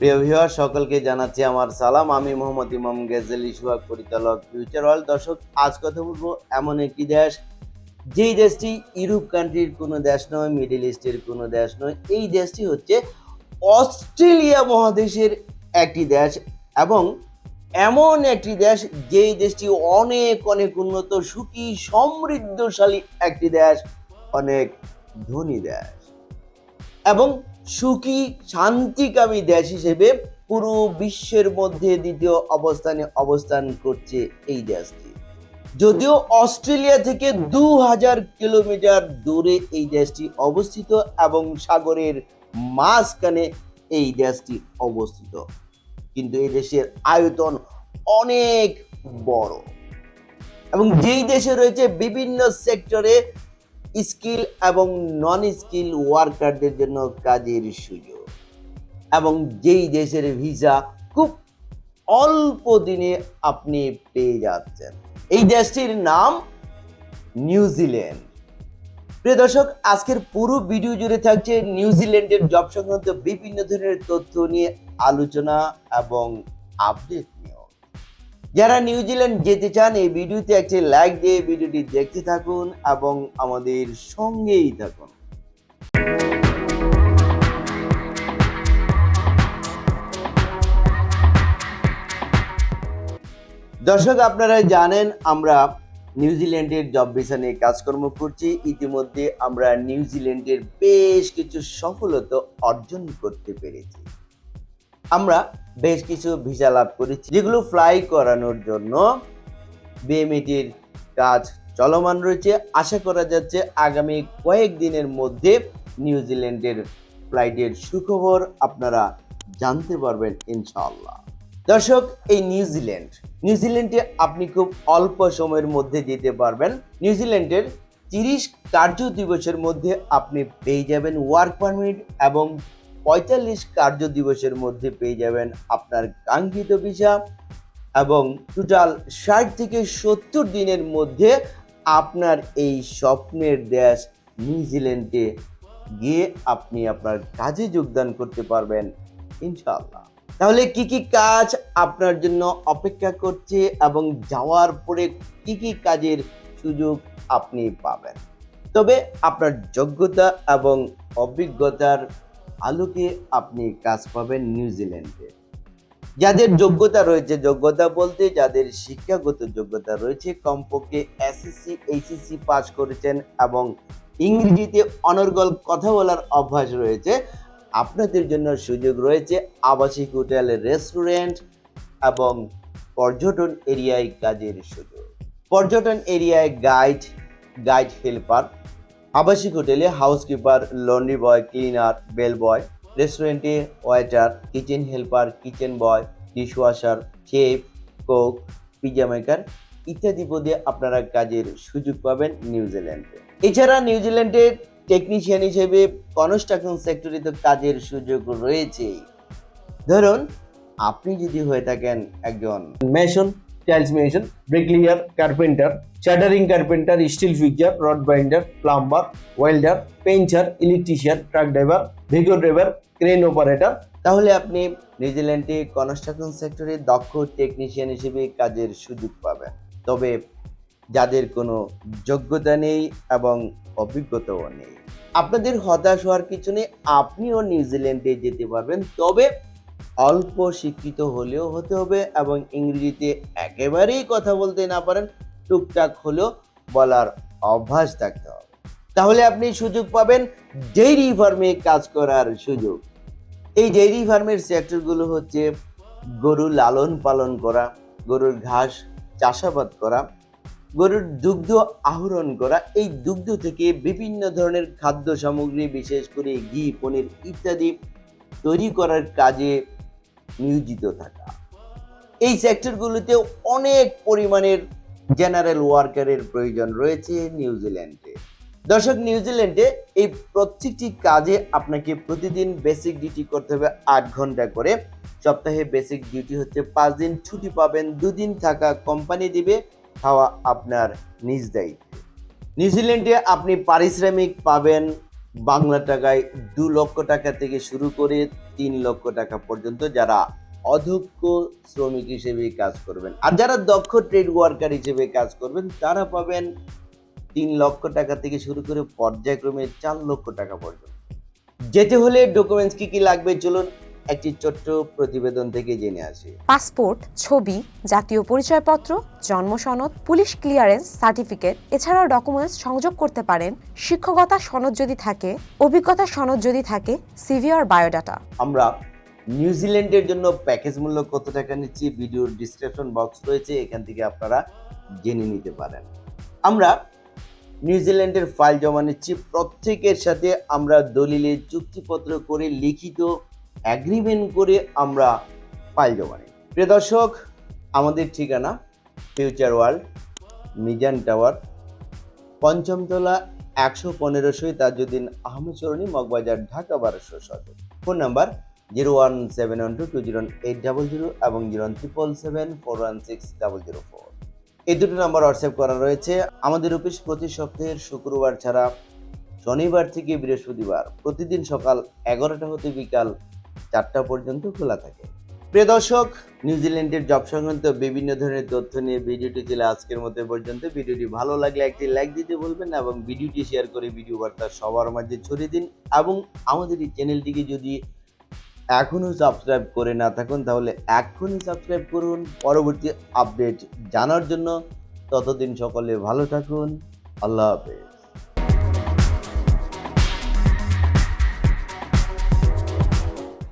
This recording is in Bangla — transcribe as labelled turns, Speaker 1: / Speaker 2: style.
Speaker 1: প্রিয় ভিউয়ার সকলকে জানাচ্ছি আমার সালাম। আমি মোহাম্মদ ইমাম গেজেলি সুহাগ পরিচালক ফিউচার ওয়ার্ল্ড দর্শক, আজ কথা বলব এমন একটি দেশ, যেই দেশটি ইউরোপ কান্ট্রির কোনো দেশ নয় মিডল ইস্টের কোনো দেশ নয়। এই দেশটি হচ্ছে অস্ট্রেলিয়া মহাদেশের একটি দেশ এবং এমন একটি দেশ, যেই দেশটি অনেক অনেক উন্নত, সুখী, সমৃদ্ধশালী একটি দেশ, অনেক ধনী দেশ। এবং সুখী, শান্তিকামী দেশ হিসেবে পুরো বিশ্বের মধ্যে দ্বিতীয় অবস্থানে অবস্থান করছে এই দেশটি। যদিও অস্ট্রেলিয়া থেকে দু হাজার কিলোমিটার দূরে এই দেশটি অবস্থিত এবং সাগরের মাঝখানে এই দেশটি অবস্থিত। কিন্তু এই দেশের আয়তন অনেক বড়। এবং যেই দেশে রয়েছে বিভিন্ন সেক্টরে স্কিল এবং নন স্কিল ওয়ার্কারদের জন্য কাজের সুযোগ। এবং যেই দেশের ভিসা খুব অল্প দিনে আপনি পেয়ে যাচ্ছেন। এই দেশটির নাম নিউজিল্যান্ড প্রিয় দর্শক, আজকের পুরো ভিডিও জুড়ে থাকছে নিউজিল্যান্ডের জব সংক্রান্ত বিভিন্ন ধরনের তথ্য নিয়ে আলোচনা এবং আপডেট যারা নিউজিল্যান্ড যেতে চান, এই ভিডিওতে একটি লাইক দিয়ে ভিডিওটি দেখতে থাকুন এবং আমাদের সঙ্গেই থাকুন। দর্শক, আপনারা জানেন, আমরা নিউজিল্যান্ডের জব ভিসা নিয়ে কাজকর্ম করছি। ইতিমধ্যে আমরা নিউজিল্যান্ডের বেশ কিছু সফলতা অর্জন করতে পেরেছি। আমরা বেশ কিছু ভিসা লাভ করেছি, যেগুলো ফ্লাই করানোর জন্য বিএমইটির কাজ চলমান রয়েছে। আশা করা যাচ্ছে আগামী কয়েকদিনের মধ্যে নিউজিল্যান্ডের ফ্লাইটের সুখবর আপনারা জানতে পারবেন ইনশাআল্লাহ। দর্শক, এই নিউজিল্যান্ড নিউজিল্যান্ডে আপনি খুব অল্প সময়ের মধ্যে যেতে পারবেন। নিউজিল্যান্ডের তিরিশ কার্য দিবসের মধ্যে আপনি পেয়ে যাবেন ওয়ার্ক পারমিট এবং পঁয়তাল্লিশ কার্য দিবসের মধ্যে পেয়ে যাবেন আপনার কাঙ্ক্ষিত ভিসা এবং টোটাল ষাট থেকে সত্তর দিনের মধ্যে আপনার এই স্বপ্নের দেশ নিউজিল্যান্ডে গিয়ে আপনি আপনার কাজে যোগদান করতে পারবেন, ইনশাআল্লাহ। তাহলে কি কি কাজ আপনার জন্য অপেক্ষা করছে এবং যাওয়ার পরে কি কি কাজের সুযোগ আপনি পাবেন? তবে আপনার যোগ্যতা এবং অভিজ্ঞতার আলোকে আপনি কাজ পাবেন নিউজিল্যান্ডে যাদের যোগ্যতা রয়েছে, যোগ্যতা বলতে যাদের শিক্ষাগত যোগ্যতা রয়েছে, কমপক্ষে এসএসসি এইচএসসি পাস করেছেন এবং ইংরেজিতে অনর্গল কথা বলার অভ্যাস রয়েছে। আপনাদের জন্য সুযোগ রয়েছে আবাসিক হোটেল, রেস্টুরেন্ট এবং পর্যটন এরিয়ায় কাজের সুযোগ। পর্যটন এরিয়ায় গাইড গাইড হেল্পার আবাসিক হোটেলে housekeeper, laundry boy, cleaner, bell boy, রেস্টুরেন্টে waiter, kitchen helper, kitchen boy, dishwasher, chef, cook pizza maker ইত্যাদি পদে আপনারা কাজের সুযোগ পাবেন নিউজিল্যান্ডে। এছাড়া নিউজিল্যান্ডের টেকনিশিয়ান হিসেবে কনস্ট্রাকশন সেক্টরে তো কাজের সুযোগ রয়েছেই। ধরুন, আপনি যদি হয়ে থাকেন একজন mason tiles mason bricklayer carpenter shuttering carpenter steel fixer rod binder plumber welder painter electrician truck driver Vigo driver crane operator তাহলে আপনি নিউজিল্যান্ডে কনস্ট্রাকশন সেক্টরে দক্ষ টেকনিশিয়ান হিসেবে কাজের সুযোগ পাবেন। তবে যাদের কোনো যোগ্যতা নেই এবং অভিজ্ঞতাও নেই। আপনাদের হতাশ হওয়ার কিছু নেই, আপনিও নিউজিল্যান্ডে যেতে পারবেন। তবে অল্প শিক্ষিত হলেও হতে হবে এবং ইংরেজিতে একেবারেই কথা বলতে না পারেন, টুকটাক হলেও বলার অভ্যাস থাকতে হবে। তাহলে আপনি সুযোগ পাবেন ডেইরি ফার্মে কাজ করার সুযোগ। এই ডেইরি ফার্মের সেক্টরগুলো হচ্ছে গরু লালন পালন করা, গরুর ঘাস চাষাবাদ করা, গরুর দুগ্ধ আহরণ করা, এই দুগ্ধ থেকে বিভিন্ন ধরনের খাদ্য সামগ্রী, বিশেষ করে ঘি, পনির ইত্যাদি তৈরি করার কাজে নিয়োজিত থাকা। এই সেক্টরগুলোতে অনেক পরিমাণের জেনারেল ওয়ার্কারের প্রয়োজন রয়েছে নিউজিল্যান্ডে দর্শক নিউজিল্যান্ডে এই প্রত্যেকটি কাজে আপনাকে প্রতিদিন বেসিক ডিউটি করতে হবে আট ঘণ্টা করে। সপ্তাহে বেসিক ডিউটি হচ্ছে পাঁচ দিন ছুটি পাবেন, দুদিন থাকা কোম্পানি দিবে, খাওয়া আপনার নিজ দায়িত্ব। নিউজিল্যান্ডে আপনি পারিশ্রমিক পাবেন বাংলা টাকায় দু লক্ষ টাকা থেকে শুরু করে তিন লক্ষ টাকা পর্যন্ত যারা অধক্ষ শ্রমিক হিসেবে কাজ করবেন। আর যারা দক্ষ ট্রেড ওয়ার্কার হিসেবে কাজ করবেন, তারা পাবেন তিন লক্ষ টাকা থেকে শুরু করে পর্যায়ক্রমে চার লক্ষ টাকা পর্যন্ত। যেতে হলে ডকুমেন্টস কী কী লাগবে? চলুন একটি ছোট্ট প্রতিবেদন থেকে জেনে আসি।
Speaker 2: পাসপোর্ট ছবি জাতীয় পরিচয়পত্র জন্ম সনদ পুলিশ ক্লিয়ারেন্স সার্টিফিকেট এছাড়াও ডকুমেন্টস সংযোগ করতে পারেন শিক্ষকতা সনদ যদি থাকে অভিজ্ঞতা সনদ যদি থাকে সিভি আর বায়োডাটা
Speaker 1: আমরা নিউজিল্যান্ডের জন্য প্যাকেজ মূল্য কত টাকা নিচ্ছি ভিডিওর ডিসক্রিপশন বক্স রয়েছে এখান থেকে আপনারা জেনে নিতে পারেন। আমরা নিউজিল্যান্ডের ফাইল জমা নিচ্ছি প্রত্যেকের সাথে আমরা দলিলে চুক্তিপত্র করে লিখিত অ্যাগ্রিমেন্ট করে আমরা জমা নিই প্রিয় দর্শক, আমাদের ঠিকানা ফিউচার ওয়ার্ল্ড মিজান টাওয়ার পঞ্চমতলা একশো পনেরো সই তাজুদ্দিন আহমেদ সরণি, মগবাজার, ঢাকা বারোশো সতেরো। Phone number zero one seven one two two zero eight double zero এবং zero triple seven four one six double zero four. এই দুটো নাম্বার হোয়াটসঅ্যাপ করা রয়েছে। আমাদের অফিস প্রতি সপ্তাহের শুক্রবার ছাড়া শনিবার থেকে বৃহস্পতিবার। প্রতিদিন সকাল এগারোটা হতে বিকাল চারটা পর্যন্ত খোলা থাকে। প্রিয় দর্শক নিউজিল্যান্ডের জব সংক্রান্ত বিভিন্ন ধরনের তথ্য নিয়ে ভিডিওটি ছিল আজকের মতো পর্যন্ত। ভিডিওটি ভালো লাগলে একটি লাইক দিতে বলবেন এবং ভিডিওটি শেয়ার করে ভিডিও বার্তা সবার মাঝে ছড়িয়ে দিন এবং আমাদের এই চ্যানেলটিকে যদি এখনও সাবস্ক্রাইব করে না থাকুন, তাহলে এখনই সাবস্ক্রাইব করুন। পরবর্তী আপডেট জানার জন্য ততদিন সকলে ভালো থাকুন। আল্লাহ হাফেজ।